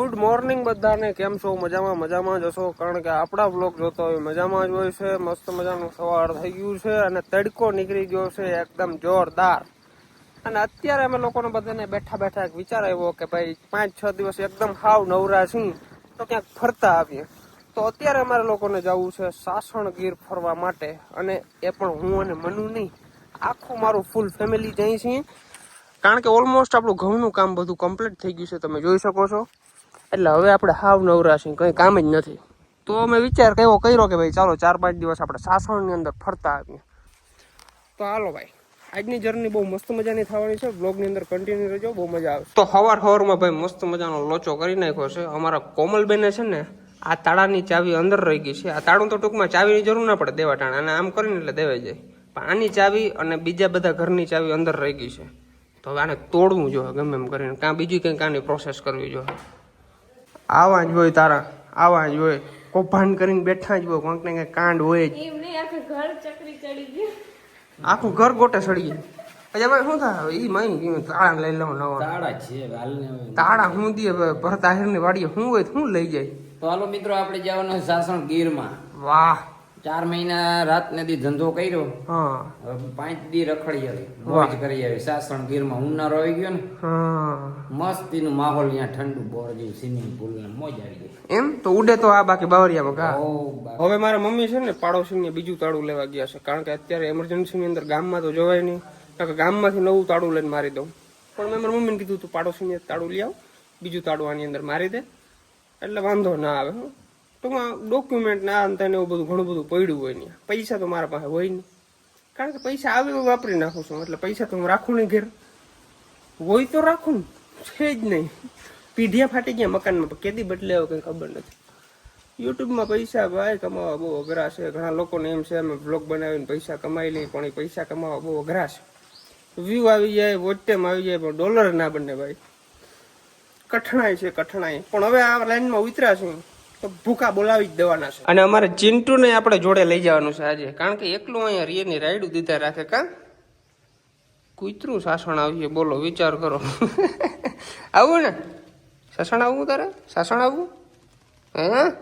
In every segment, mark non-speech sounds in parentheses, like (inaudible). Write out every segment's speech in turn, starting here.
Good morning બધાને, કેમ છો? મજામાં મજામાં જ હશો? કારણ કે આપણા બ્લોગ જોતો હોય, મજામાં જ હોય છે. મસ્ત મજાનું સવાર થઈ ગયું છે અને તડકો નીકળી ગયો છે એકદમ જોરદાર. અને અત્યારે અમે લોકોને બધાને બેઠા બેઠા એક વિચાર આવ્યો કે ભાઈ, પાંચ, છ દિવસ એકદમ હાવ નવરા છીએ, તો ક્યાંક ફરતા આવીએ. તો અત્યારે અમારે લોકોને જવું છે સાસણ ગીર ફરવા માટે. અને એ પણ હું અને મનુ નહીં. આખું મારું ફૂલ ફેમિલી જઈ છીએ. કારણ કે ઓલમોસ્ટ આપણું ઘઉંનું કામ બધું કમ્પ્લીટ થઈ ગયું છે, તમે જોઈ શકો છો. એટલે હવે આપણે હાવ નવરા છીએ, કંઈ કામ જ નથી. તો અમે વિચાર કેવો કર્યો કે ભાઈ ચાલો ચાર પાંચ દિવસ આપણે સાસણની અંદર ફરતા આવીએ. તો હાલો ભાઈ, આજની જર્ની બહુ મસ્ત મજાની થવાની છે. બ્લોગની અંદર કન્ટિન્યુ રહેજો, બહુ મજા આવે તો હવાર હવારમાં ભાઈ મસ્ત મજાનો લોચો કરી નાખ્યો છે. અમારા કોમલબેને છે ને, આ તાળાની ચાવી અંદર રહી ગઈ છે. આ તાળું તો ટૂંકમાં ચાવીની જરૂર ના પડે દેવા ટાણા અને આમ કરીને એટલે દેવાઈ જાય. પણ આની ચાવી અને બીજા બધા ઘરની ચાવી અંદર રહી ગઈ છે. તો હવે આને તોડવું જોઈએ ગમે એમ કરીને. કાં બીજી કંઈક આની પ્રોસેસ કરવી જોઈએ આવા જ હોય તારા આવા જ હોય કૌભાંડ કરીને બેઠા જ હોય કોઈક ને કંઈક કાંડ હોય જ. આખું ઘર ચકરી ચડી ગયું. આખું ઘર ગોટે સડી જાય પછી ભાઈ શું થાય? એ માઈ તાળા લઈ લઉં નવા. તાળા છે તાળા હું દે ભરત આહિરની વાડીએ શું હોય શું લઈ જાય? તો હાલો મિત્રો આપણે જવાનું છે સાસણ ગીરમાં. વાહ. ચાર મહિના રાત ને દી ધંધો કર્યો. હા. પાંચ દી રખડી આવી. મોજ કરી આવી. સાસણ ગીરમાં ઉનાળો આવી ગયો ને. મસ્તી નું માહોલ અહીંયા ઠંડુ બોર જેવું સ્વિમિંગ પુલ ને મોજ આવી ગઈ. એમ? તો ઉડે તો આ બાકી બાવરિયામાં માં હવે મારા મમ્મી છે ને પાડોશીને બીજું તાળું લેવા ગયા છે. કારણ કે અત્યારે એમરજન્સી ની અંદર ગામમાં તો જવાય નહીં. કારણ કે ગામમાંથી નવું તાળું લઈને મારી દઉં. પણ મેં મારા મમ્મીને કીધું તું પાડોશીને તાળું લઈ આવ. બીજું તાળું આની અંદર મારી દે. એટલે વાંધો ના આવે હો. ટૂંકમાં ડોક્યુમેન્ટ ના અંતે ને એવું બધું ઘણું બધું પડ્યું હોય નહીં પૈસા તો મારા પાસે હોય નહીં કારણ કે પૈસા આવે એવું વાપરી નાખું છું. એટલે પૈસા તો હું રાખું નહીં ઘેર. હોય તો રાખું ને. છે જ નહીં. પીઢિયા ફાટી ગયા મકાનમાં. કેદી બદલે આવે કંઈ ખબર નથી. યુટ્યુબમાં પૈસા ભાઈ કમાવા બહુ અઘરા છે. ઘણા લોકોને એમ છે, અમે બ્લોગ બનાવીને પૈસા કમાઈ લઈએ, પણ એ પૈસા કમાવા બહુ અઘરા છે. વ્યૂ આવી જાય વોચ આવી જાય, પણ ડોલર ના બને ભાઈ. કઠણાઈ છે, કઠણાઈ. પણ હવે આ લાઈનમાં ઉતર્યા છે. તો ભૂકા બોલાવી જ દેવાના છે. અને અમારે ચિંટુને આપણે જોડે લઈ જવાનું છે આજે. કારણ કે એકલું અહીંયા રિયની રાયડું દીધા રાખે કા? કૂતરું સાસણ આવીએ બોલો વિચાર કરો. (laughs) આવું ને? સાસણ આવવું તારે? સાસણ આવવું હે?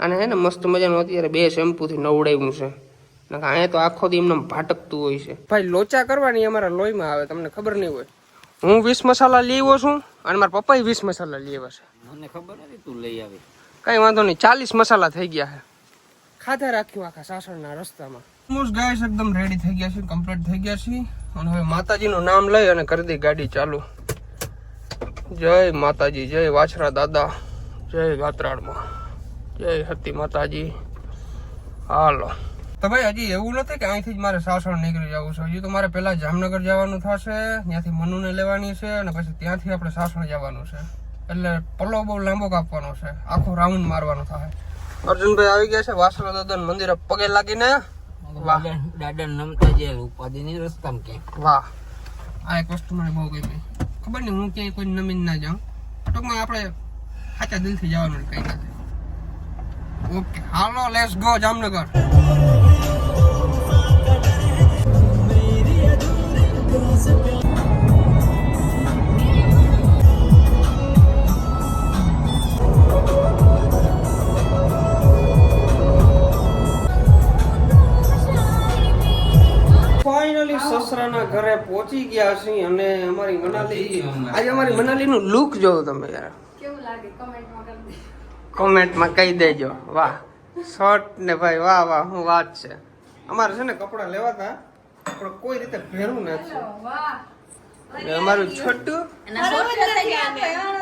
અને હે ને મસ્ત મજાનું અત્યારે બે શેમ્પૂથી નવડાવ્યું છે. અહીંયા તો આખો દી એમને ભાટકતું હોય છે. ભાઈ લોચા કરવાની અમારા લોહીમાં આવે તમને ખબર નહીં હોય. હું વીસ મસાલા લેવો છું અને મારા પપ્પાએ વીસ મસાલા લેવા છે. મને ખબર નથી તું લઈ આવી. કઈ વાંધો નહીં ચાલીસ મસાલા થઈ ગયા છે. ખાધા રાખ્યું આખા સાસણના રસ્તામાં. ઓલમોસ્ટ ગાઈસ એકદમ રેડી થઈ ગયા છે કમ્પ્લીટ થઈ ગયા છે અને હવે માતાજીનું નામ લઈ અને કરી દઈ ગાડી ચાલુ. જય માતાજી જય વાછરા દાદા જય ગાત્રાળમાં જય હતી માતાજી. હાલો. તો ભાઈ હજી એવું નથી કે અહીંથી જ મારે સાસણ નીકળી જવું છે. હજી તો મારે પહેલા જામનગર જવાનું થશે ત્યાંથી મનુને લેવાની છે અને પછી ત્યાંથી આપણે સાસણ જવાનું છે. એટલે પલ્લો બહુ લાંબો કાપવાનો છે. આખો રાઉન્ડ મારવાનો થાય. અર્જુનભાઈ આવી ગયા છે વાસણા દાદા મંદિરે પગે લાગીને? વાહ. દાદા નમતા જે ઉપાધિ ની રસ્તામાં કે વાહ. આ એક વસ્તુ મને બહુ ગમી. ખબર નહીં હું ક્યાંય કોઈ નમીન ના જાઉં. ટૂંકમાં આપણે સાચા દિલથી જવાનું કઈ નથી. ઓકે હાલો લેટ્સ ગો જામનગર. ફાઇનલી સસરાના ઘરે પહોંચી ગયા છીએ અને અમારી મનાલી આજે અમારી મનાલીનું લુક જોવો તમે યાર કેવું લાગે? કમેન્ટમાં કરી કોમેન્ટમાં કહી દેજો. વાહ. શર્ટ ને ભાઈ વાહ વાહ હું વાત છે. અમારે છે ને કપડાં લેવાતા પણ કોઈ રીતે ભેરું નથી. વાહ. અમારું છોટું?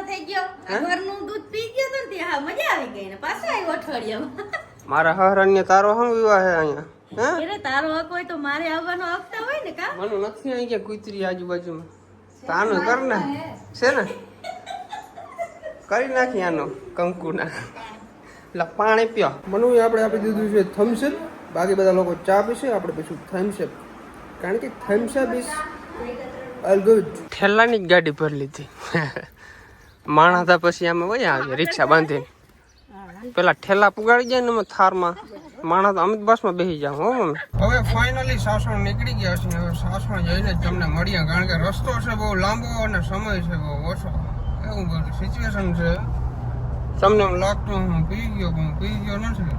થઈ ગયો, ઘરનું દૂધ પી ગયો તો ને તે મજા આવી ગઈ ને. પાછો આવ્યો અઠવાડિયામાં. મારા હરણ્ય તારો શું વિવાહ છે અહીંયા? હે? તારો હક હોય તો મારે આવવાનો હકતા હોય ને કા? મને નથી અહીં કે કુતરી આજુબાજુમાં. તો આનું કર ને. છે ને? કરી નાખી આનો કંકુના. એટલે પાણી પીઓ. મનુ આપણે આપી દીધું છે થમ્સઅપ બાકી બધા લોકો ચા પીશે આપણે પછી થમ્સઅપ કારણ કે Thums Up is all good ઠેલાની જ ગાડી ભરી લીધી. માણા હતા પછી આમાં વયા આવીએ રિક્ષા બાંધીને. પેલા ઠેલા પુગાડી જાય ને અમે થારમાં. માણસ અમિત બસમાં બેસી જાવ હો હવે ફાઇનલી સાસણ નીકળી ગયા છે હવે સાસણ જઈને તમને મળીએ, કારણ કે રસ્તો છે બહુ લાંબો અને સમય છે બહુ ઓછો. એવું બધું સિચ્યુએશન છે. તમને એમ લાગતું હું પી ગયો પણ પી ગયો નથી?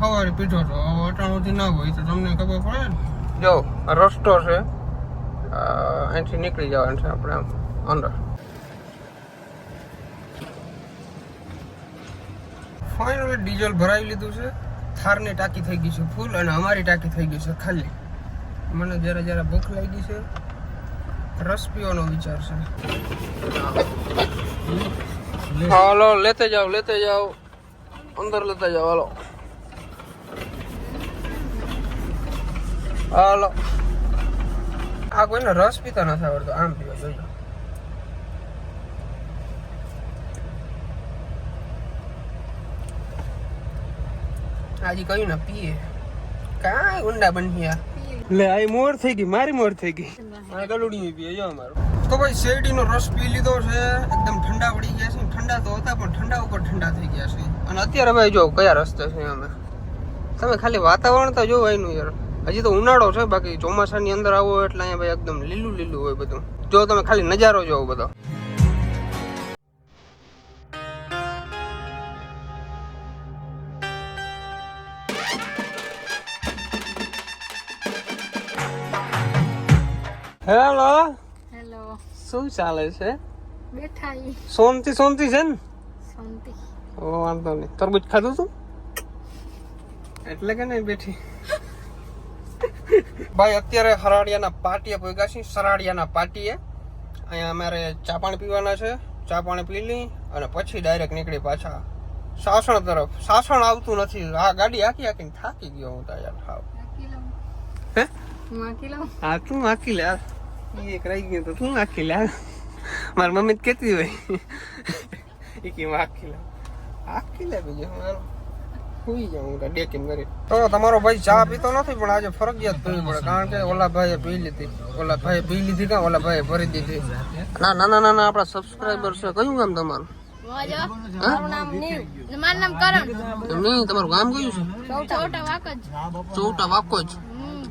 સવારે પીધો તો, હવે અટાણુંથી ના હોય તો તમને ખબર પડે ને? જો, રસ્તો છે. અહીંથી નીકળી જવાનું છે આપણે આમ, અંદર. ફાઇનલી ડીઝલ ભરાવી લીધું છે. થારની ટાંકી થઈ ગઈ છે ફૂલ અને અમારી ટાંકી થઈ ગઈ છે ખાલી. મને જરા જરા ભૂખ લાગી છે. રસ પીવાનો વિચાર છે. હાલો, લેતે જાઓ લેતે જાઓ. અંદર લેતે જાઓ, હાલો. હાલો. આ કોઈને રસ પીતા નથી આવડતો, આમ પીવા જોજો આજે કયું ને પીએ. કાંઈ ઊંડા બન્યા લે આ મોર થઈ ગઈ મારી મોર થઈ ગઈ. મારે ગલુડી પીએ જો અમારું. તો ભાઈ શેરડીનો રસ પી લીધો છે એકદમ ઠંડા પડી ગયા છે ઠંડા તો હતા પણ ઠંડા ઉપર ઠંડા થઈ ગયા છે. અને અત્યારે ભાઈ જો કયા રસ્તે છે અમે. તમે ખાલી વાતાવરણ તો જો એનું યાર. હજી તો ઉનાળો છે બાકી ચોમાસાની અંદર આવો એટલે અહીંયા ભાઈ એકદમ લીલું લીલું હોય બધું. જો તમે ખાલી નજારો જોવો બધો. હેલો હેલો શું ચાલે છે? બેઠા શાંતિ સોનથી છે ને? શાંતિ ઓ વાંધો નહીં. તરબૂચ ખાધું તું? એટલે કે નહીં બેઠી? ભાઈ અત્યારે હરાડિયાના પાટીએ પહોંચ્યા છીએ. સરાડિયાના પાટીએ અહીંયા અમારે ચા પાણી પીવાના છે. ચા પાણી પી લઈ અને પછી ડાયરેક્ટ નીકળી પાછા સાસણ તરફ. સાસણ આવતું નથી. આ ગાડી આખી આખીને થાકી ગયો હું ત્યાં યાર. થાવ હે? હું લઉં. હા તું આખી લે. આ. એક રહી ગયું તો તું આખી લે. મારી મમ્મી તો કહેતી હોય. એ કે આખી લે આખી લે બીજું મારું સુઈ જાઉં હું કેમ કરી. તો તમારો ભાઈ ચા પીતો નથી પણ આજે ફરજિયાત પીવી પડે. કારણ કે ઓલા ભાઈએ પી લીધી. ઓલા ભાઈએ પી લીધી કા ઓલા ભાઈએ ભરી દીધી? ના ના ના ના આપણા સબસ્ક્રાઈબર છે. કયું ગામ તમારું? મારું નામ નીલ. ને મારું નામ કરણ. નહીં તમારું ગામ કયું છે? ચૌટા વાક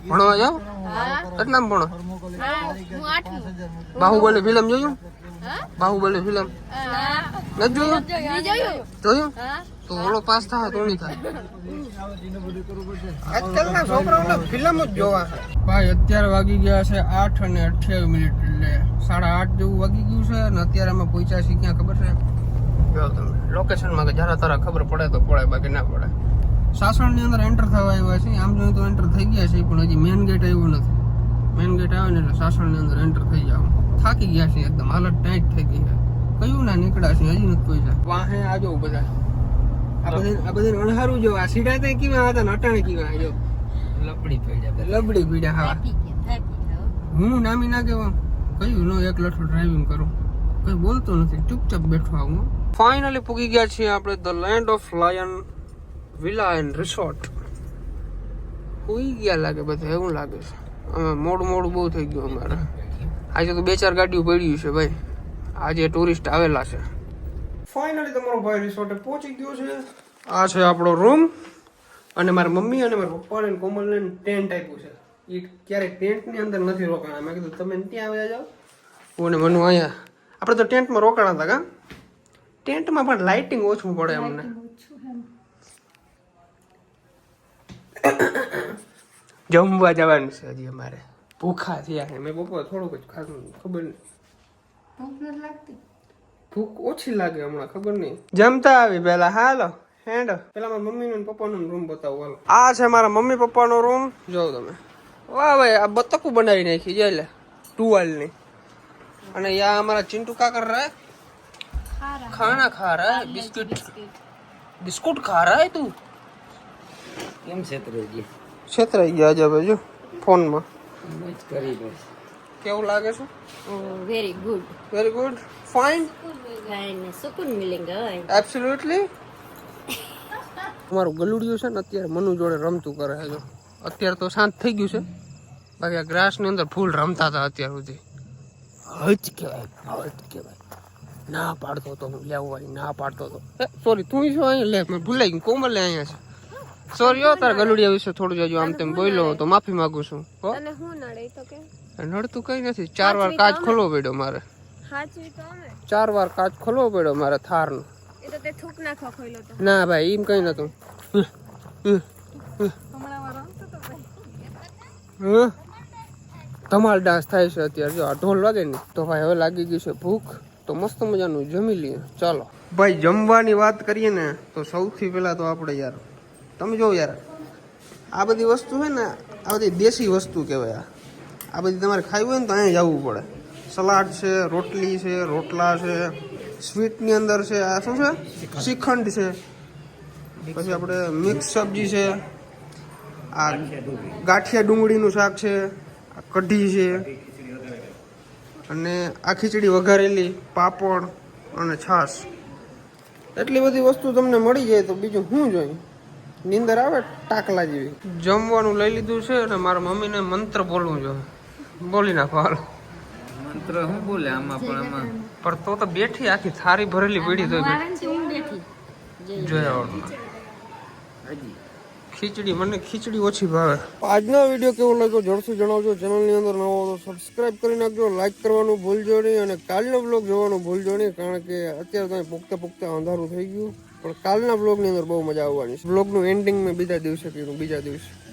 ભણવા જાઓ? હા. કેટલામ ભણો? બાહુબલી ફિલ્મ જોયું? બાહુબલી ફિલ્મ નથી જોયું? જોયું તો ઓલો પાસ થાય તો નહીં થાય. આજકાલના છોકરાઓને ફિલ્મ જ જોવા ભાઈ અત્યારે વાગી ગયા છે આઠ અને અઠ્યાવીસ મિનિટ એટલે સાડા આઠ જેવું વાગી ગયું છે અને અત્યારે અમે પહોંચ્યા છીએ ક્યાં ખબર છે? જો તમે લોકેશનમાં કે જરા તારા ખબર પડે તો પડે બાકી ના પડે સાસણની અંદર એન્ટર થવા આવ્યા છે. આમ જોઈએ તો એન્ટર થઈ ગયા છે પણ હજી મેન ગેટ આવ્યો નથી. મેન ગેટ આવે ને એટલે સાસણની અંદર એન્ટર થઈ જાવ થાકી ગયા છે એકદમ. હાલત ટાઈટ થઈ ગઈ છે. કયું ના નીકળ્યા છે હજી નથી પૈસા વાહે આજો બધા. આ બધા આ બધે અણહારું જો આ સીડા તે કેવા હતા નટાણે અટાણે કેવા જો. લપડી પડ્યા લબડી પીડ્યા હા. હું. નામી ના કેવા? કયું નો એક લઠો ડ્રાઇવિંગ કરું. કઈ બોલતો નથી. ચૂપચાપ બેઠો આવું ફાઇનલી પૂગી ગયા છીએ આપણે the land of lion villa and resort હુઈ ગયા લાગે બધા એવું લાગે છે. અમે મોડું મોડું બહુ થઈ ગયું અમારે. આજે તો બે ચાર ગાડીઓ પડ્યું છે ભાઈ. આજે ટુરિસ્ટ આવેલા છે. ફાઇનલી તમારો ભાઈ રિસોર્ટે પહોંચી ગયો છે. આ છે આપણો રૂમ અને મારા મમ્મી અને મારા પપ્પાને કોમલને ટેન્ટ આપ્યું છે. એ ક્યારેક ટેન્ટની અંદર નથી રોકાણા. મેં કીધું તમે ત્યાં આવ્યા જાઓ. હું ને મનુ અહીંયા. આપણે તો ટેન્ટમાં રોકાણા હતા કા? ટેન્ટમાં પણ લાઇટિંગ ઓછું પડે અમને. જમવા જવાનું છે હજી અમારે. ભૂખા થયા મેં બપોર થોડુંક જ ખાધું. ખબર નહીં ભૂખ ઓછી લાગે હમણાં ખબર નહીં. જમતા આવી પહેલા. હાલો હેડો. પેલા મારા મમ્મી નો પપ્પા નો રૂમ બતાવો હાલો. આ છે મારા મમ્મી પપ્પા નો રૂમ જોવો તમે. વાહ ભાઈ આ બતકું બનાવી નાખી જાય એટલે ટુવાલની અને યા અમારા ચિંટુ કાકર રહે રહા ખાના ખા રહે બિસ્કુટ. બિસ્કુટ. ખા રહે તું? કેમ છેતરાઈ ગયા છેતરાઈ ગયા આજે હવે જો ફોનમાં. કરી બસ કેવું લાગે છે? Very good very good fine fine સુકૂન મિલેંગા એબ્સોલ્યુટલી અમારું ગલુડિયું છે ને અત્યારે મનુ જોડે રમતું કરે છે અત્યારે તો શાંત થઈ ગયું છે. બાકી આ ગ્રાસની અંદર ફૂલ રમતા હતા અત્યાર સુધી. હજ કહેવાય હજ કહેવાય. ના પાડતો હતો હું લેવું ના પાડતો હતો સોરી તું શું અહીંયા લે મેં ભૂલાઈ ગયું કોમલ અહીંયા છે. સોરી હો તારા ગલુડિયા વિશે થોડું જજો આમ તેમ બોલ્યો તો માફી માંગુ છું હો? તને હું નડે તો કે? નડતું કઈ નથી. ચાર વાર કાચ ખોલવો પડ્યો મારે. ખાચી તો અમે. ચાર વાર કાચ ખોલવો પડ્યો મારે થારનો. એ તો તે થૂક નાખવા ખોઈલો તો. ના ભાઈ એમ કઈ નતું. ધમાલ ડાન્સ થાય છે અત્યારે. જો આ ઢોલ વાગે ને તો ભાઈ હવે લાગી ગઈ છે ભૂખ. તો મસ્ત મજાનું જમી લઈએ. ચાલો. ભાઈ જમવાની વાત કરીએ ને તો સૌથી પહેલા તો આપણે યાર તમે જો યાર. આ બધી વસ્તુ છે ને આ બધી દેશી વસ્તુ કહેવાય આ. આ બધી તમારે ખાવી હોય ને તો અહીંયા જવું પડે. સલાડ છે રોટલી છે રોટલા છે સ્વીટની અંદર છે આ શું છે? શ્રીખંડ. છે. પછી આપણે મિક્સ સબ્જી છે. આ ગાંઠિયા ડુંગળીનું શાક છે આ કઢી છે. અને આ ખીચડી વઘારેલી પાપડ અને છાશ. એટલી બધી વસ્તુ તમને મળી જાય તો બીજું શું જોઈએ? નીંદર આવે ટાકલા જેવી. જમવાનું લઈ લીધું છે અને મારા મમ્મીને મંત્ર બોલવું જો બોલી નાખો હાલો. મંત્ર શું બોલે આમાં પણ આમાં? પણ તો તો બેઠી આખી થારી ભરેલી પડી તો જોયા. ખીચડી મને ખીચડી ઓછી ભાવે. આજનો વીડિયો કેવો લાગ્યો જલ્દથી જણાવજો. ચેનલની અંદર નવો તો સબસ્ક્રાઇબ કરી નાખજો લાઈક કરવાનું ભૂલજો નહીં અને કાલનો બ્લોગ જોવાનું ભૂલજો નહીં કારણ કે અત્યારે તમે પુખ્તા પુખ્તા અંધારું થઈ ગયું. પણ કાલના બ્લોગની અંદર બહુ મજા આવવાની છે. બ્લોગનું એન્ડિંગ મેં બીજા દિવસે કર્યું, બીજા દિવસે.